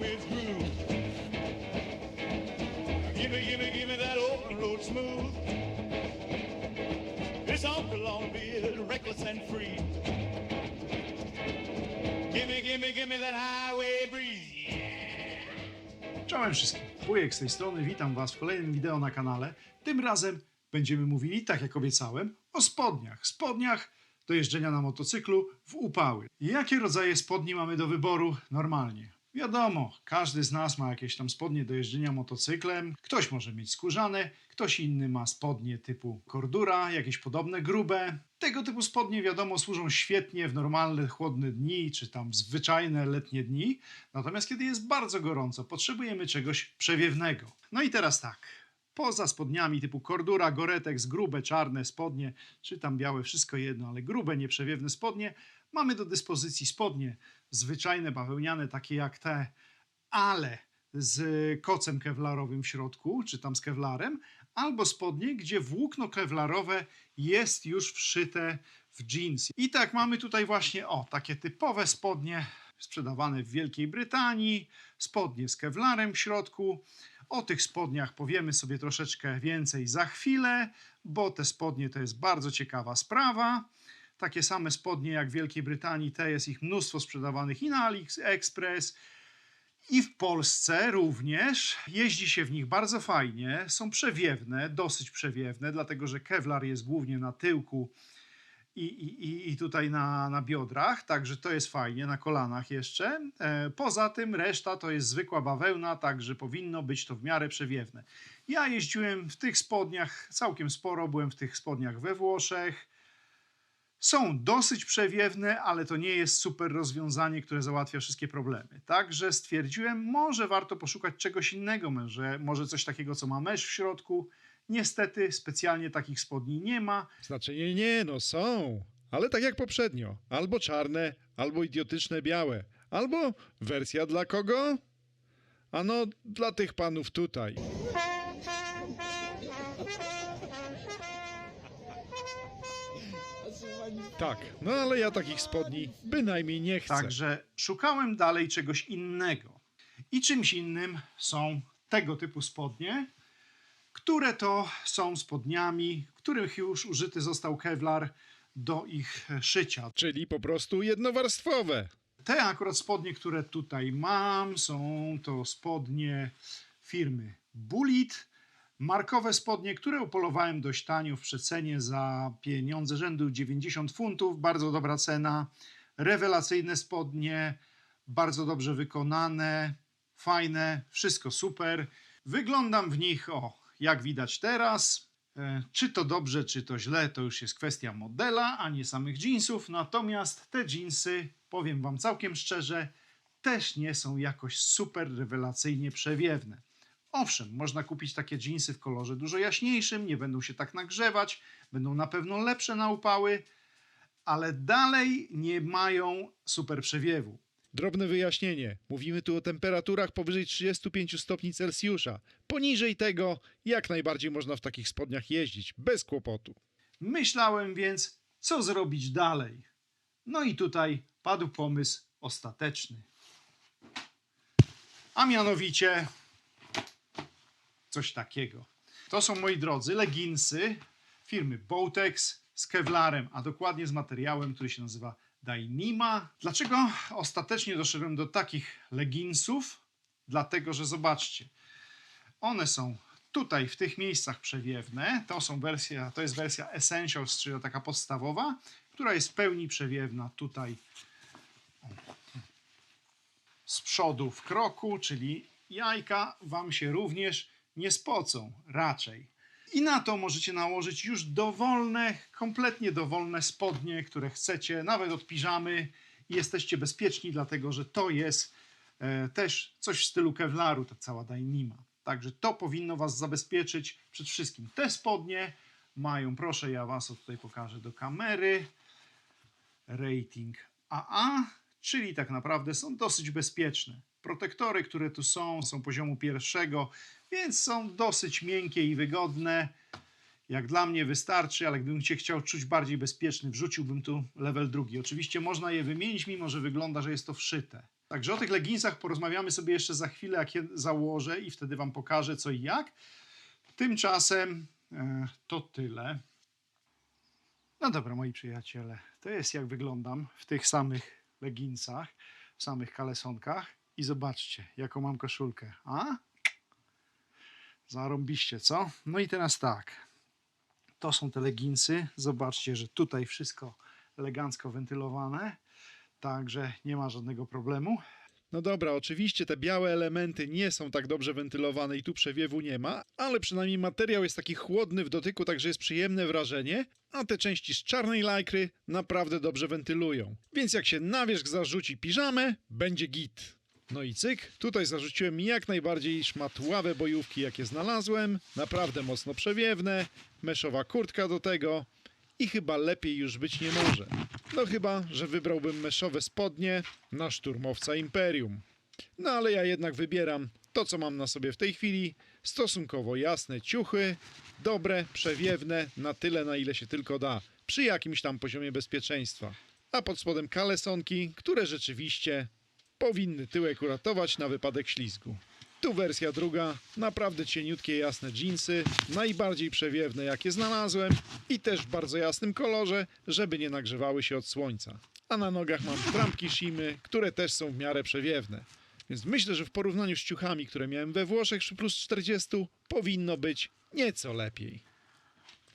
With groove. Give me, give me, give me that open road smooth. Reckless and free. Give me, give me, give me that highway breeze. Czołem wszystkim. Wujek z tej strony, witam Was w kolejnym wideo na kanale. Tym razem będziemy mówili, tak jak obiecałem, o spodniach. Spodniach do jeżdżenia na motocyklu w upały. Jakie rodzaje spodni mamy do wyboru normalnie? Wiadomo, każdy z nas ma jakieś tam spodnie do jeżdżenia motocyklem. Ktoś może mieć skórzane, ktoś inny ma spodnie typu kordura, jakieś podobne grube. Tego typu spodnie, wiadomo, służą świetnie w normalne, chłodne dni, czy tam zwyczajne letnie dni. Natomiast kiedy jest bardzo gorąco, potrzebujemy czegoś przewiewnego. No i teraz tak. Poza spodniami typu kordura, goretex, grube, czarne spodnie, czy tam białe, wszystko jedno, ale grube, nieprzewiewne spodnie, mamy do dyspozycji spodnie zwyczajne, bawełniane, takie jak te, ale z kocem kewlarowym w środku, czy tam z kewlarem, albo spodnie, gdzie włókno kewlarowe jest już wszyte w jeans. I tak mamy tutaj właśnie, o, takie typowe spodnie sprzedawane w Wielkiej Brytanii, spodnie z kewlarem w środku. O tych spodniach powiemy sobie troszeczkę więcej za chwilę, bo te spodnie to jest bardzo ciekawa sprawa. Takie same spodnie jak w Wielkiej Brytanii, te jest ich mnóstwo sprzedawanych i na AliExpress, i w Polsce również. Jeździ się w nich bardzo fajnie, są przewiewne, dosyć przewiewne, dlatego że kevlar jest głównie na tyłku i, i, i- tutaj na, na biodrach, także to jest fajnie, na kolanach jeszcze. E, poza tym reszta to jest zwykła bawełna, także powinno być to w miarę przewiewne. Ja jeździłem w tych spodniach całkiem sporo, byłem w tych spodniach we Włoszech. Są dosyć przewiewne, ale to nie jest super rozwiązanie, które załatwia wszystkie problemy. Także stwierdziłem, może warto poszukać czegoś innego, może, może coś takiego, co ma mesz w środku. Niestety specjalnie takich spodni nie ma, Znaczy nie, nie, no są. Ale tak jak poprzednio. Albo czarne, albo idiotyczne białe. Albo wersja dla kogo? Ano, dla tych panów tutaj. Tak, no ale ja takich spodni bynajmniej nie chcę. Także szukałem dalej czegoś innego. I czymś innym są tego typu spodnie, które to są spodniami, których już użyty został kevlar do ich szycia. Czyli po prostu jednowarstwowe. Te akurat spodnie, które tutaj mam, są to spodnie firmy Bullet. Markowe spodnie, które upolowałem dość tanio w przecenie za pieniądze rzędu 90 funtów. Bardzo dobra cena. Rewelacyjne spodnie, bardzo dobrze wykonane, fajne, wszystko super. Wyglądam w nich, o, jak widać teraz. E, Czy to dobrze, czy to źle, to już jest kwestia modela, a nie samych jeansów. Natomiast te jeansy, powiem Wam całkiem szczerze, też nie są jakoś super rewelacyjnie przewiewne. Owszem, można kupić takie jeansy w kolorze dużo jaśniejszym, nie będą się tak nagrzewać, będą na pewno lepsze na upały, ale dalej nie mają super przewiewu. Drobne wyjaśnienie. Mówimy tu o temperaturach powyżej 35 stopni Celsjusza. Poniżej tego jak najbardziej można w takich spodniach jeździć, bez kłopotu. Myślałem więc, co zrobić dalej. No i tutaj padł pomysł ostateczny. A mianowicie coś takiego. To są, moi drodzy, leginsy firmy Botex z kevlarem, a dokładnie z materiałem, który się nazywa Dyneema. Dlaczego ostatecznie doszedłem do takich leginsów? Dlatego, że zobaczcie, one są tutaj w tych miejscach przewiewne. To, są wersja, to jest wersja Essentials, czyli taka podstawowa, która jest w pełni przewiewna tutaj z przodu w kroku, czyli jajka Wam się również nie spocą raczej. I na to możecie nałożyć już dowolne, kompletnie dowolne spodnie, które chcecie, nawet od piżamy i jesteście bezpieczni, dlatego że to jest e, też coś w stylu kevlaru, ta cała Dyneema. Także to powinno Was zabezpieczyć przed wszystkim. Te spodnie mają, proszę, ja Was tutaj pokażę do kamery, rating AA, czyli tak naprawdę są dosyć bezpieczne. Protektory, które tu są, są poziomu pierwszego, więc są dosyć miękkie i wygodne. Jak dla mnie wystarczy, ale gdybym się chciał czuć bardziej bezpieczny, wrzuciłbym tu level drugi. Oczywiście można je wymienić, mimo że wygląda, że jest to wszyte. Także o tych leginsach porozmawiamy sobie jeszcze za chwilę, jak je założę i wtedy wam pokażę co i jak. Tymczasem e, to tyle. No dobra, moi przyjaciele, to jest jak wyglądam w tych samych leginsach, w samych kalesonkach i zobaczcie, jaką mam koszulkę. A? Zarąbiście, co? No i teraz tak. To są te leginsy. Zobaczcie, że tutaj wszystko elegancko wentylowane, także nie ma żadnego problemu. No dobra, oczywiście te białe elementy nie są tak dobrze wentylowane i tu przewiewu nie ma, ale przynajmniej materiał jest taki chłodny w dotyku, także jest przyjemne wrażenie, a te części z czarnej lajkry naprawdę dobrze wentylują. Więc jak się na wierzch zarzuci piżamę, będzie git. No i cyk, tutaj zarzuciłem jak najbardziej szmatławe bojówki, jakie znalazłem, naprawdę mocno przewiewne, meszowa kurtka do tego i chyba lepiej już być nie może. No chyba, że wybrałbym meszowe spodnie na szturmowca Imperium. No ale ja jednak wybieram to, co mam na sobie w tej chwili. Stosunkowo jasne ciuchy, dobre, przewiewne, na tyle, na ile się tylko da, przy jakimś tam poziomie bezpieczeństwa. A pod spodem kalesonki, które rzeczywiście powinny tyłek uratować na wypadek ślizgu. Tu wersja druga, naprawdę cieniutkie, jasne dżinsy, najbardziej przewiewne jakie znalazłem i też w bardzo jasnym kolorze, żeby nie nagrzewały się od słońca. A na nogach mam trampki Shimy, które też są w miarę przewiewne. Więc myślę, że w porównaniu z ciuchami, które miałem we Włoszech przy plus 40, powinno być nieco lepiej.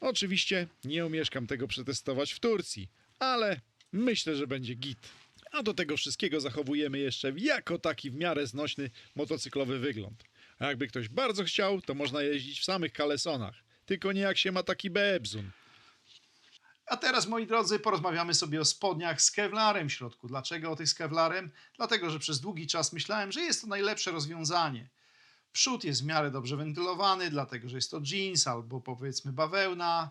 Oczywiście nie omieszkam tego przetestować w Turcji, ale myślę, że będzie git. A do tego wszystkiego zachowujemy jeszcze jako taki w miarę znośny motocyklowy wygląd. A jakby ktoś bardzo chciał, to można jeździć w samych kalesonach. Tylko nie jak się ma taki bebzun. A teraz, moi drodzy, porozmawiamy sobie o spodniach z kevlarem w środku. Dlaczego o tych z kevlarem? Dlatego, że przez długi czas myślałem, że jest to najlepsze rozwiązanie. Przód jest w miarę dobrze wentylowany, dlatego że jest to jeans albo powiedzmy bawełna.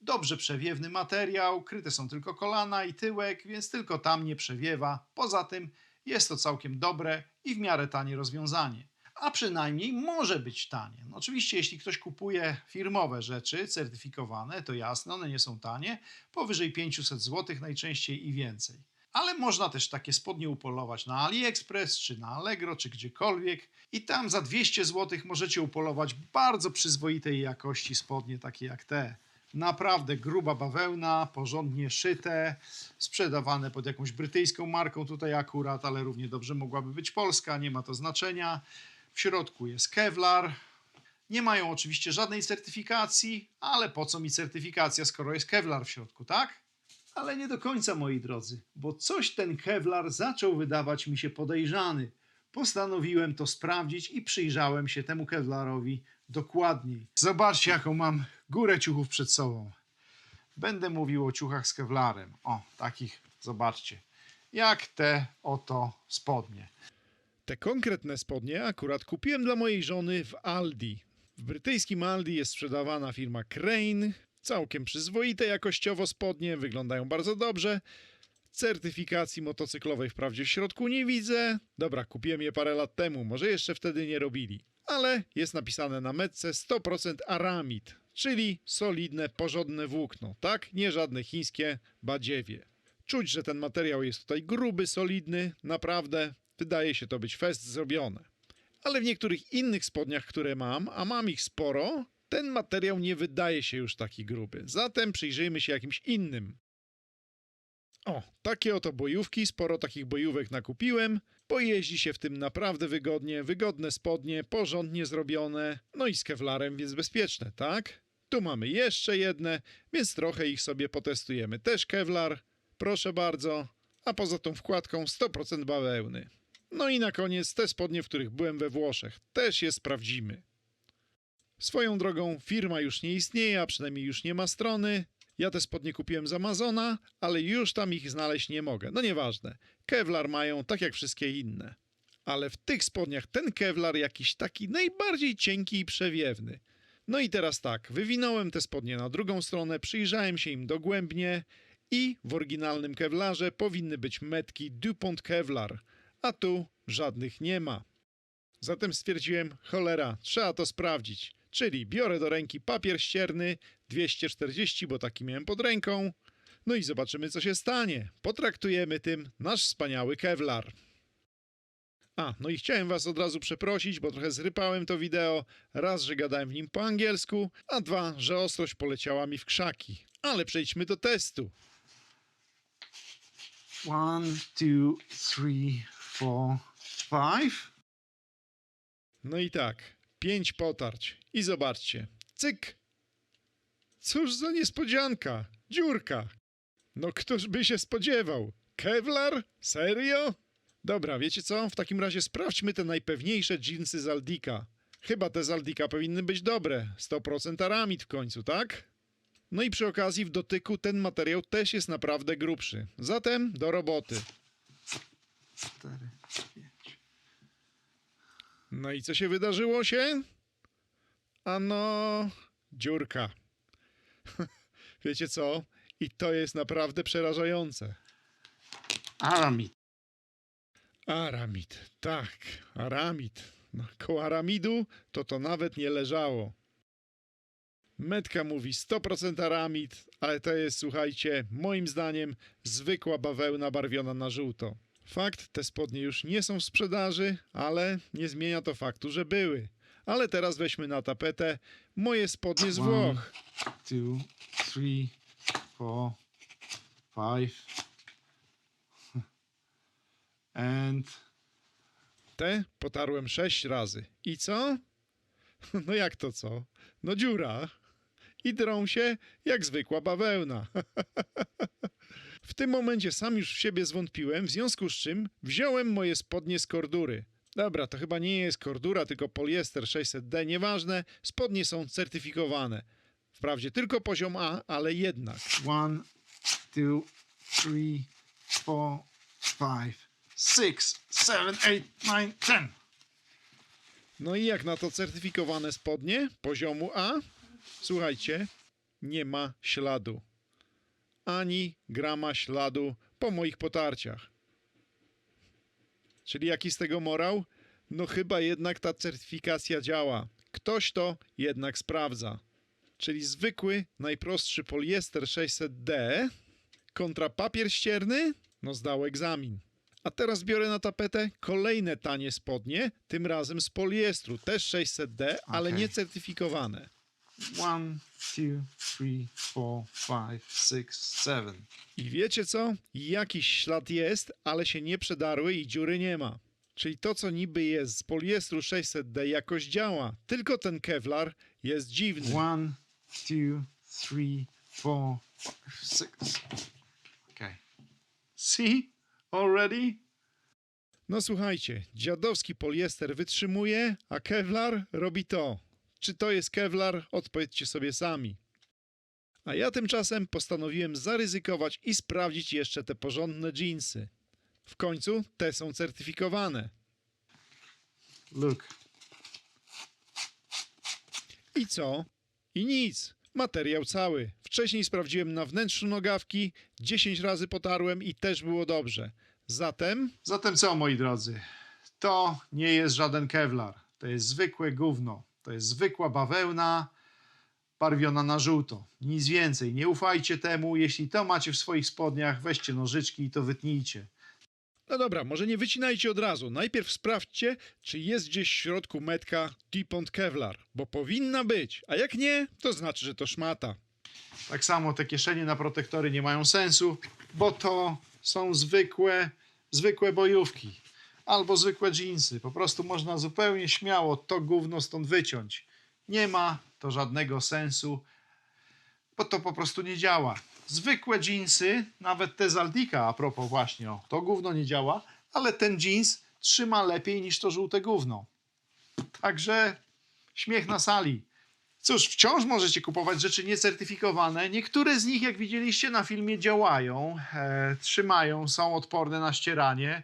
Dobrze przewiewny materiał, kryte są tylko kolana i tyłek, więc tylko tam nie przewiewa. Poza tym jest to całkiem dobre i w miarę tanie rozwiązanie. A przynajmniej może być tanie. No oczywiście, jeśli ktoś kupuje firmowe rzeczy certyfikowane, to jasne, one nie są tanie, powyżej 500 zł najczęściej i więcej. Ale można też takie spodnie upolować na AliExpress, czy na Allegro, czy gdziekolwiek i tam za 200 zł możecie upolować bardzo przyzwoitej jakości spodnie, takie jak te. Naprawdę gruba bawełna, porządnie szyte, sprzedawane pod jakąś brytyjską marką tutaj akurat, ale równie dobrze mogłaby być polska, nie ma to znaczenia. W środku jest Kevlar. Nie mają oczywiście żadnej certyfikacji, ale po co mi certyfikacja, skoro jest Kevlar w środku, tak? Ale nie do końca, moi drodzy, bo coś ten Kevlar zaczął wydawać mi się podejrzany. Postanowiłem to sprawdzić i przyjrzałem się temu Kevlarowi dokładniej. Zobaczcie, jaką mam górę ciuchów przed sobą. Będę mówił o ciuchach z Kevlarem. O, takich, zobaczcie. Jak te oto spodnie. Te konkretne spodnie akurat kupiłem dla mojej żony w Aldi. W brytyjskim Aldi jest sprzedawana firma Crane. Całkiem przyzwoite jakościowo spodnie, wyglądają bardzo dobrze. Certyfikacji motocyklowej wprawdzie w środku nie widzę. Dobra, kupiłem je parę lat temu, może jeszcze wtedy nie robili. Ale jest napisane na metce 100% aramid, czyli solidne, porządne włókno, tak? Nie żadne chińskie badziewie. Czuć, że ten materiał jest tutaj gruby, solidny, naprawdę wydaje się to być fest zrobione. Ale w niektórych innych spodniach, które mam, a mam ich sporo, ten materiał nie wydaje się już taki gruby. Zatem przyjrzyjmy się jakimś innym. O, takie oto bojówki, sporo takich bojówek nakupiłem, bo jeździ się w tym naprawdę wygodnie, wygodne spodnie, porządnie zrobione, no i z kevlarem, więc bezpieczne, tak? Tu mamy jeszcze jedne, więc trochę ich sobie potestujemy. Też kevlar, proszę bardzo, a poza tą wkładką 100% bawełny. No i na koniec te spodnie, w których byłem we Włoszech, też je sprawdzimy. Swoją drogą firma już nie istnieje, a przynajmniej już nie ma strony. Ja te spodnie kupiłem z Amazona, ale już tam ich znaleźć nie mogę. No nieważne. Kevlar mają tak jak wszystkie inne. Ale w tych spodniach ten kevlar jakiś taki najbardziej cienki i przewiewny. No i teraz tak, wywinąłem te spodnie na drugą stronę, przyjrzałem się im dogłębnie i w oryginalnym kevlarze powinny być metki DuPont Kevlar, a tu żadnych nie ma. Zatem stwierdziłem, cholera, trzeba to sprawdzić. Czyli biorę do ręki papier ścierny 240, bo taki miałem pod ręką. No i zobaczymy, co się stanie. Potraktujemy tym nasz wspaniały Kevlar. A, no i chciałem was od razu przeprosić, bo trochę zrypałem to wideo. Raz, że gadałem w nim po angielsku, a dwa, że ostrość poleciała mi w krzaki. Ale przejdźmy do testu. One, two, three, four, five. No i tak, pięć potarć. I zobaczcie, cyk. Cóż za niespodzianka, dziurka. No któż by się spodziewał? Kevlar? Serio? Dobra, wiecie co? W takim razie sprawdźmy te najpewniejsze dżinsy z Aldika. Chyba te z Aldika powinny być dobre. 100% aramid w końcu, tak? No i przy okazji w dotyku ten materiał też jest naprawdę grubszy. Zatem do roboty. Cztery, pięć. No i co się wydarzyło się? Ano, dziurka. Wiecie co? I to jest naprawdę przerażające. Aramid. Aramid, tak, aramid. No, koło aramidu to to nawet nie leżało. Metka mówi 100% aramid, ale to jest, słuchajcie, moim zdaniem zwykła bawełna barwiona na żółto. Fakt, te spodnie już nie są w sprzedaży, ale nie zmienia to faktu, że były. Ale teraz weźmy na tapetę moje spodnie z One. Włoch. Two, three, four, five. And Te potarłem sześć razy. I co? No jak to co? No dziura. I drą się jak zwykła bawełna. W tym momencie sam już w siebie zwątpiłem, w związku z czym wziąłem moje spodnie z kordury. Dobra, to chyba nie jest kordura, tylko poliester 600D, nieważne, spodnie są certyfikowane. Wprawdzie tylko poziom A, ale jednak. one, two, three, four, five, six, seven, eight, nine, ten. No i jak na to certyfikowane spodnie poziomu A? Słuchajcie, nie ma śladu. Ani grama śladu po moich potarciach. Czyli jaki z tego morał? No chyba jednak ta certyfikacja działa. Ktoś to jednak sprawdza. Czyli zwykły, najprostszy poliester 600D kontra papier ścierny? No zdał egzamin. A teraz biorę na tapetę kolejne tanie spodnie, tym razem z poliestru, też 600D, ale nie certyfikowane. One, two, three, four, five, six, seven. I wiecie co? Jakiś ślad jest, ale się nie przedarły i dziury nie ma. Czyli to, co niby jest z poliestru 600D jakoś działa, tylko ten Kevlar jest dziwny. One, two, three, four, five, six. Okay. See? Already? No słuchajcie, dziadowski poliester wytrzymuje, a Kevlar robi to. Czy to jest Kevlar? Odpowiedzcie sobie sami. A ja tymczasem postanowiłem zaryzykować i sprawdzić jeszcze te porządne dżinsy. W końcu te są certyfikowane. Look. I co? I nic. Materiał cały. Wcześniej sprawdziłem na wnętrzu nogawki, 10 razy potarłem i też było dobrze. Zatem Zatem co, moi drodzy? To nie jest żaden Kevlar. To jest zwykłe gówno. To jest zwykła bawełna barwiona na żółto. Nic więcej. Nie ufajcie temu. Jeśli to macie w swoich spodniach, weźcie nożyczki i to wytnijcie. No dobra, może nie wycinajcie od razu. Najpierw sprawdźcie, czy jest gdzieś w środku metka DuPont Kevlar, bo powinna być, a jak nie, to znaczy, że to szmata. Tak samo te kieszenie na protektory nie mają sensu, bo to są zwykłe, zwykłe bojówki albo zwykłe dżinsy. Po prostu można zupełnie śmiało to gówno stąd wyciąć. Nie ma to żadnego sensu, bo to po prostu nie działa. Zwykłe dżinsy, nawet te z Aldika, a propos właśnie, to gówno nie działa, ale ten jeans trzyma lepiej niż to żółte gówno. Także śmiech na sali. Cóż, wciąż możecie kupować rzeczy niecertyfikowane. Niektóre z nich, jak widzieliście na filmie, działają, e, trzymają, są odporne na ścieranie,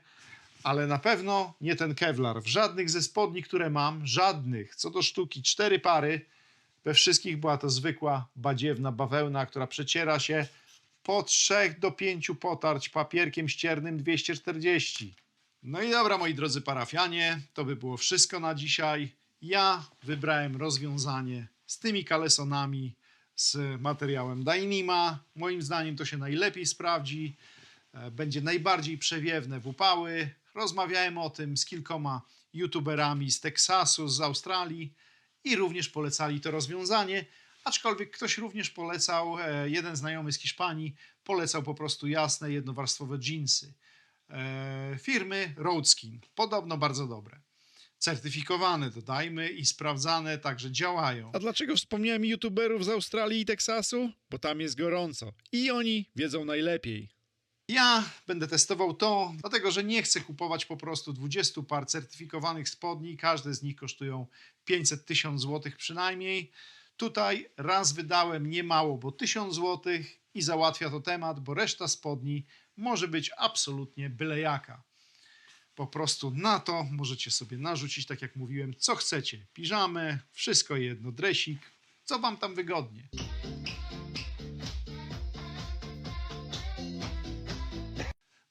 ale na pewno nie ten Kevlar. W żadnych ze spodni, które mam, żadnych, co do sztuki, cztery pary, we wszystkich była to zwykła badziewna bawełna, która przeciera się po 3 do 5 potarć papierkiem ściernym 240. No i dobra, moi drodzy parafianie, to by było wszystko na dzisiaj. Ja wybrałem rozwiązanie z tymi kalesonami, z materiałem Dynima. Moim zdaniem to się najlepiej sprawdzi. E, Będzie najbardziej przewiewne w upały, Rozmawiałem o tym z kilkoma youtuberami z Teksasu, z Australii i również polecali to rozwiązanie. Aczkolwiek ktoś również polecał, e, jeden znajomy z Hiszpanii polecał po prostu jasne, jednowarstwowe dżinsy e, firmy Roadskin. Podobno bardzo dobre. Certyfikowane, dodajmy, i sprawdzane, także działają. A dlaczego wspomniałem youtuberów z Australii i Teksasu? Bo tam jest gorąco i oni wiedzą najlepiej. Ja będę testował to, dlatego że nie chcę kupować po prostu 20 par certyfikowanych spodni. Każde z nich kosztują 500 tysiąc złotych przynajmniej. Tutaj raz wydałem niemało, bo 1000 złotych i załatwia to temat, bo reszta spodni może być absolutnie byle jaka. Po prostu na to możecie sobie narzucić, tak jak mówiłem, co chcecie. Piżamę, wszystko jedno, dresik, co wam tam wygodnie.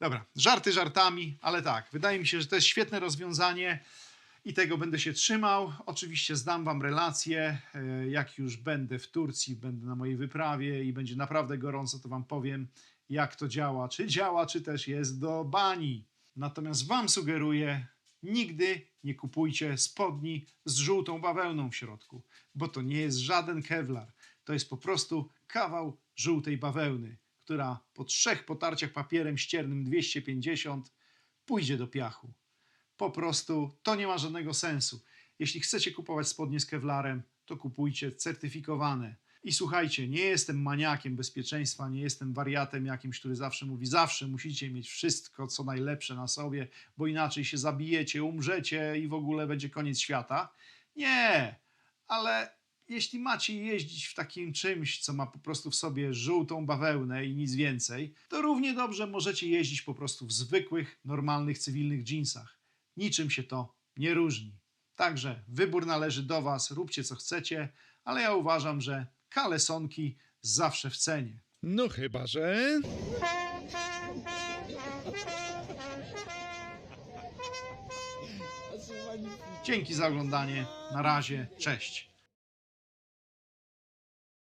Dobra, żarty żartami, ale tak, wydaje mi się, że to jest świetne rozwiązanie i tego będę się trzymał. Oczywiście zdam Wam relację, e, jak już będę w Turcji, będę na mojej wyprawie i będzie naprawdę gorąco, to Wam powiem, jak to działa. Czy działa, czy też jest do bani. Natomiast Wam sugeruję, nigdy nie kupujcie spodni z żółtą bawełną w środku, bo to nie jest żaden kevlar. To jest po prostu kawał żółtej bawełny, która po trzech potarciach papierem ściernym 250 pójdzie do piachu. Po prostu to nie ma żadnego sensu. Jeśli chcecie kupować spodnie z kevlarem, to kupujcie certyfikowane. I słuchajcie, nie jestem maniakiem bezpieczeństwa, nie jestem wariatem jakimś, który zawsze mówi, zawsze musicie mieć wszystko, co najlepsze na sobie, bo inaczej się zabijecie, umrzecie i w ogóle będzie koniec świata. Nie, ale jeśli macie jeździć w takim czymś, co ma po prostu w sobie żółtą bawełnę i nic więcej, to równie dobrze możecie jeździć po prostu w zwykłych, normalnych, cywilnych jeansach. Niczym się to nie różni. Także wybór należy do Was, róbcie co chcecie, ale ja uważam, że kalesonki zawsze w cenie. No chyba, że... Dzięki za oglądanie. Na razie. Cześć.